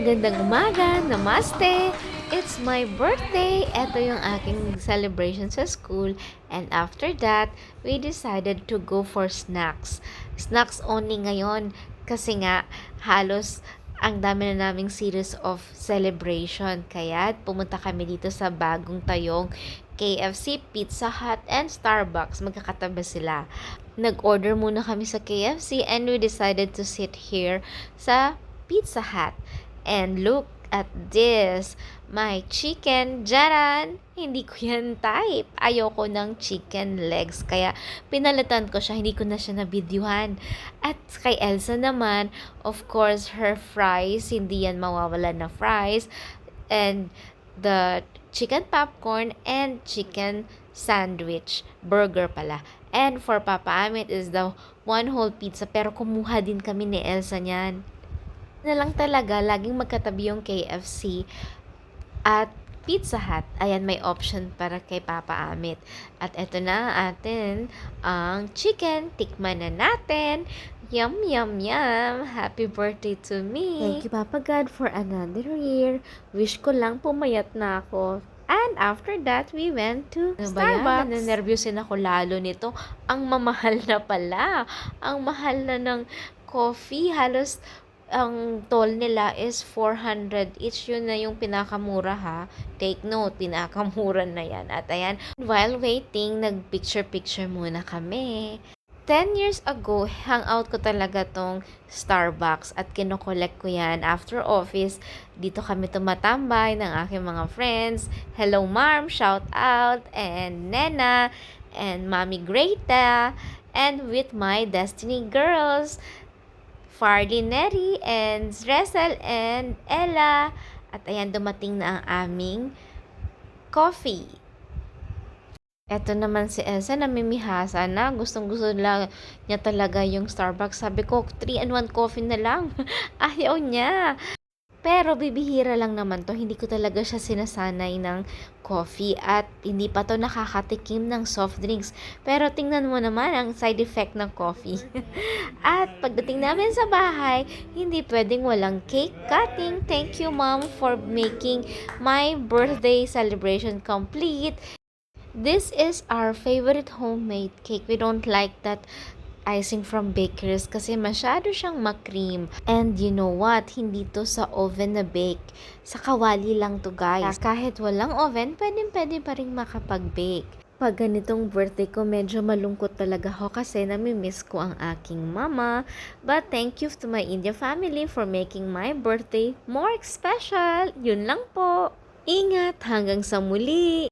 magandang umaga. Namaste! It's my birthday. Ito yung aking celebration sa school. And after that, we decided to go for snacks. Snacks only ngayon. Kasi nga, halos ang dami na naming series of celebration. Kaya pumunta kami dito sa bagong tayong KFC, Pizza Hut, and Starbucks. Magkakatabi sila. Nag-order muna kami sa KFC and we decided to sit here sa Pizza Hut. And look at this. My chicken, jaran. Hindi ko yan type. Ayoko ng chicken legs. Kaya pinalitan ko siya. Hindi ko na siya nabidyuhan. At kay Elsa naman, of course, her fries. Hindi yan mawawala na fries. And the chicken popcorn and chicken sandwich. Burger pala. And for Papa Amit is the one whole pizza. Pero kumuha din kami ni Elsa niyan na lang talaga, laging magkatabi yung KFC at Pizza Hut. Ayan, may option para kay Papa Amit. At eto na atin ang chicken. Tikman na natin. Yum, yum, yum. Happy birthday to me. Thank you, Papa God, for another year. Wish ko lang pumayat na ako. And after that, we went to Starbucks. Nanervyusin ako lalo nito. Ang mamahal na pala. Ang mahal na ng coffee. Halos ang toll nila is 400 each. Yun na yung pinakamura ha. Take note, pinakamura na yan. At ayan, while waiting, nag-picture-picture muna kami. 10 years ago, hangout ko talaga tong Starbucks at kinokollect ko yan after office. Dito kami tumatambay ng aking mga friends. Hello, Marm, shout out, and Nena, and Mami Greta, and with my Destiny Girls. Farley Neri and Zresel and Ella. At ayan, dumating na ang aming coffee. Eto naman si Elsa, namimihasa na. Gustong gusto lang niya talaga yung Starbucks. Sabi ko, 3 and 1 coffee na lang. Ayaw niya. Pero bibihira lang naman to. Hindi ko talaga siya sinasanay ng coffee at hindi pa to nakakatikim ng soft drinks. Pero tingnan mo naman ang side effect ng coffee. at pagdating namin sa bahay, hindi pwedeng walang cake cutting. Thank you mom for making my birthday celebration complete. This is our favorite homemade cake. We don't like that icing from bakeries kasi masyado siyang makream. And you know what? Hindi to sa oven na bake. Sa kawali lang to guys. Kahit walang oven, pwede pwede pa rin makapag-bake. Pag ganitong birthday ko, medyo malungkot talaga ako kasi namimiss ko ang aking mama. But thank you to my India family for making my birthday more special. Yun lang po. Ingat hanggang sa muli!